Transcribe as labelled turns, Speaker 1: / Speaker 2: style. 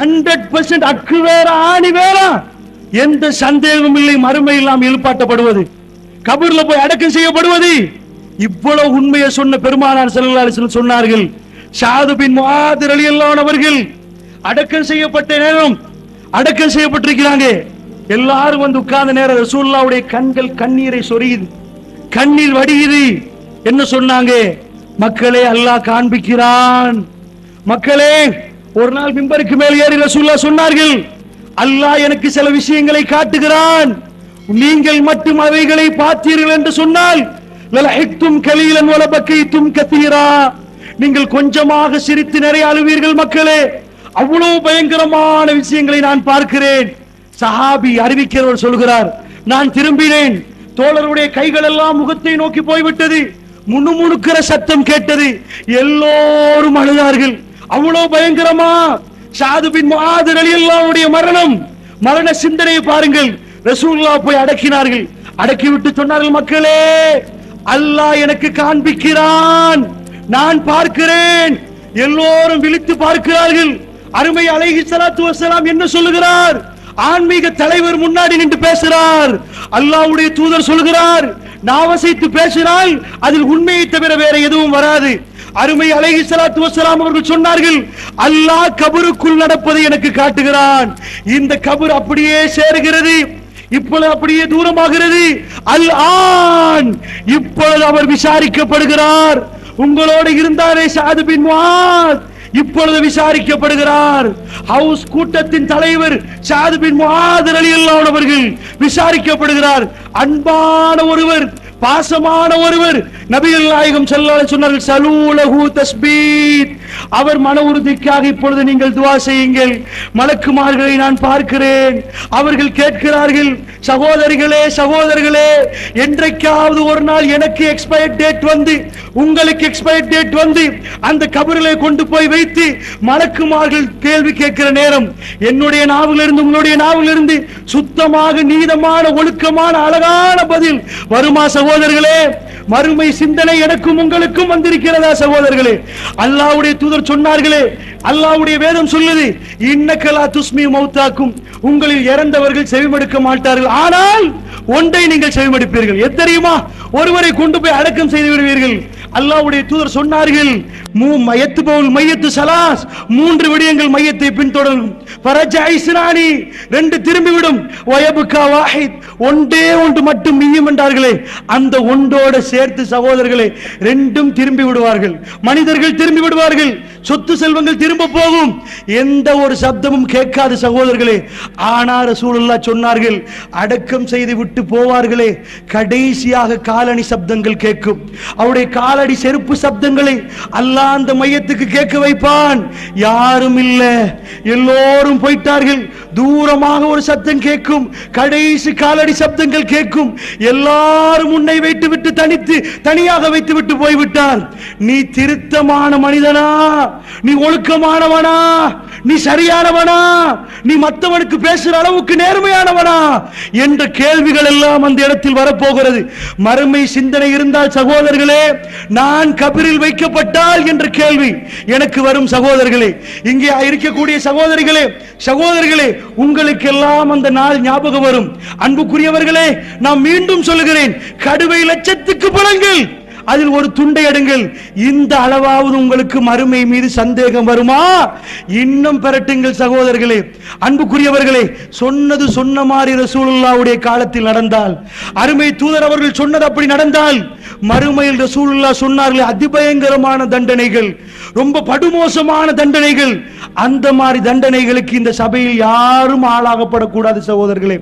Speaker 1: Hundred percent அக்கு வேற ஆணி வேற எந்த சந்தேகமும் இல்லை மறுமை இல்லாமல் இழுப்பாட்டப்படுவது. கபூர்ல போய் அடக்கம் செய்யப்படுவது. இவ்வளவு உண்மையை சொன்ன பெருமானார் ஸல்லல்லாஹு சொன்னார்கள். ஷாது பின் முஆத் ரலியல்லாஹு அவர்கள் அடக்கம் செய்யப்பட்ட நேரம் அடக்கம் செய்யப்பட்டிருக்கிறாங்க. எல்லாரும் வந்து உட்கார்ந்த நேரம் ரசூல்லாவுடைய கண்கள் கண்ணீரை சொரியுது. கண்ணீர் வடியுது. என்ன சொன்னாங்க? மக்களே அல்லாஹ் காண்பிக்கிறான். மக்களே ஒரு நாள் மிம்பருக்கு மேல் ஏறி ரசூல்லா சொன்னார்கள் அல்லாஹ் எனக்கு சில விஷயங்களை காட்டுகிறான். நீங்கள் மட்டும் அவைகளை பார்த்தீர்கள் என்று சொன்னால் கலீலன் வலபக்கைத்தும் கத்தீரா நீங்கள் கொஞ்சமாக சிரித்து நிறைய அழுவீர்கள் மக்களே. அவ்வளவு பயங்கரமான விஷயங்களை நான் பார்க்கிறேன். சஹாபி அறிவிக்கிறவர் சொல்கிறார் நான் திரும்பினேன். தோழருடைய கைகள் எல்லாம் முகத்தை நோக்கி போய்விட்டது. முணுமுணுக்கிற சத்தம் கேட்டது. எல்லோரும் அழுதார்கள். அவ்வளவு பயங்கரமா ஷாது பின் முஆது ரலியல்லாஹுடைய மரணம். மரண சிந்தனையை பாருங்கள். ரசூலுல்லா போய் அடக்கினார்கள். அடக்கி விட்டு சொன்னார்கள் மக்களே அல்லாஹ் எனக்கு காண்பிக்கிறான். நான் பார்க்கிறேன். எல்லோரும் விழித்து பார்க்கிறார்கள். அருமை அலைஹி சலாத்து வசலாம் என்ன சொல்லுகிறார்? ஆன்மீக தலைவர் முன்னாடி நின்று பேசுகிறார் அல்லாஹ்வுடைய தூதர் சொல்கிறார் நாவசைத்து பேசினால் அதில் உண்மையை தவிர வேற எதுவும் வராது. அருமை அலைஹி சலாத்து வசலாம் அவர்கள் சொன்னார்கள் அல்லாஹ் கபருக்குள் நடப்பதை எனக்கு காட்டுகிறான். இந்த கபர் அப்படியே சேருகிறது இப்பொழுது அப்படியே தூரமாகிறது. அல் ஆன் இப்பொழுது அவர் விசாரிக்கப்படுகிறார். உங்களோடு இருந்தாரே சாது பின் இப்பொழுது விசாரிக்கப்படுகிறார். ஹவுஸ் கூட்டத்தின் தலைவர் சாது பின் முஆத் ரலியல்லாஹு அவர்கள் விசாரிக்கப்படுகிறார். அன்பான ஒருவர் பாசமான ஒருவர் நபிகள் நாயகம் செல்லாத சொன்னார்கள் சலூலஹு தஸ்பீத். அவர் மன உறுதிக்காக இப்பொழுது நீங்கள் துவா செய்யுங்கள். மலக்குமார்களை நான் பார்க்கிறேன். அவர்கள் கேட்கிறார்கள் சகோதரிகளே சகோதரர்களே என்றைக்காவது ஒரு நாள் எனக்கு எக்ஸ்பயர் டேட் வந்து உங்களுக்கு எக்ஸ்பயர் டேட் வந்து அந்த கபர்களை கொண்டு போய் வைத்து மலக்குமார்கள் கேள்வி கேட்கிற நேரம் என்னுடைய நாவிலிருந்து உங்களுடைய நாவிலிருந்து சுத்தமாக நீதமான ஒழுக்கமான அழகான பதில் வருமா சகோதரர்களே மறுமை சிந்தனை எனக்கும் உங்களுக்கும் வந்திருக்கிறதா சகோதரர்களே? அல்லாவுடைய தூதர் சொன்னார்களே அல்லாவுடைய வேதம் சொல்லுது இன்னக்கலா துஸ்மி மௌத்தாக்கும். உங்களில் இறந்தவர்கள் செவிமடுக்க மாட்டார்கள். ஆனால் ஒன்றை நீங்கள் செவிமடுப்பீர்கள். எத்தனையுமா தெரியுமா? ஒருவரை கொண்டு போய் அடக்கம் செய்து விடுவீர்கள். அல்லாவுடைய தூதர் சொன்னார்கள் மூ மையத்து பவுல் மையத்து சலாஸ். மூன்று விடயங்கள் மையத்தை பின்தொடரும். ரெண்டு திரும்பிவிடும். வயபுக்கா வாஹித் ஒன்றே ஒன்று மட்டும் மீயும் என்றார்களே. அந்த ஒன்றோட சேர்த்து சகோதரர்களே ரெண்டும் திரும்பி விடுவார்கள். மனிதர்கள் திரும்பி விடுவார்கள். சொத்து செல்வங்கள் திரும்ப போகும். எந்த ஒரு சப்தமும் கேட்காது சகோதரர்களே. ஆனா ரசூலுல்லாஹ் சொன்னார்கள் அடக்கம் செய்து விட்டு போவார்களே. கடைசியாக காலணி சப்தங்கள் கேட்கும். அவருடைய காலடி செருப்பு சப்தங்களை அல்லாஹ் அந்த மையத்துக்கு கேட்க வைப்பான். யாரும் இல்லை. எல்லோரும் போயிட்டார்கள். தூரமாக ஒரு சத்தம் கேட்கும். கடைசி காலடி சப்தங்கள் கேட்கும். எல்லாரும் உன்னை வைத்து விட்டு தனித்து தனியாக வைத்து விட்டு போய்விட்டார் நீ திருத்தமான மனிதனா? நீ ஒழுக்கமானவனா? நீ சரியானவனா? நீ மற்றவனுக்கு பேசுற அளவுக்கு நேர்மையானவனா? என்ற கேள்விகள் எல்லாம் அந்த இடத்தில் வரப்போகிறது. மறுமை சிந்தனை இருந்தால் சகோதரர்களே நான் கபிரில் வைக்கப்பட்டால் என்ற கேள்வி எனக்கு வரும் சகோதரர்களே. இங்கே இருக்கக்கூடிய சகோதரிகளே சகோதரிகளே உங்களுக்கெல்லாம் அந்த நாள் ஞாபகம் வரும். அன்புக்குரியவர்களே நான் மீண்டும் சொல்லுகிறேன் கடுவை லட்சத்துக்கு பலங்கள். அதில் ஒரு துண்டை எடுங்கள். இந்த அளவாவது உங்களுக்கு மறுமை மீது சந்தேகம் வருமா? இன்னும் பெறட்டுங்கள் சகோதரர்களே. அன்புக்குரியவர்களே சொன்னது சொன்ன மாதிரி ரசூலுல்லாவுடைய காலத்தில் நடந்தால் அருமை தூதர் அவர்கள் சொன்னது அப்படி நடந்தால் மறுமையில் ரசூலுல்லா சொன்னார்களே அதிபயங்கரமான தண்டனைகள் ரொம்ப படுமோசமான தண்டனைகள். அந்த மாதிரி தண்டனைகளுக்கு இந்த சபையில் யாரும் ஆளாகப்படக்கூடாது சகோதரர்களே.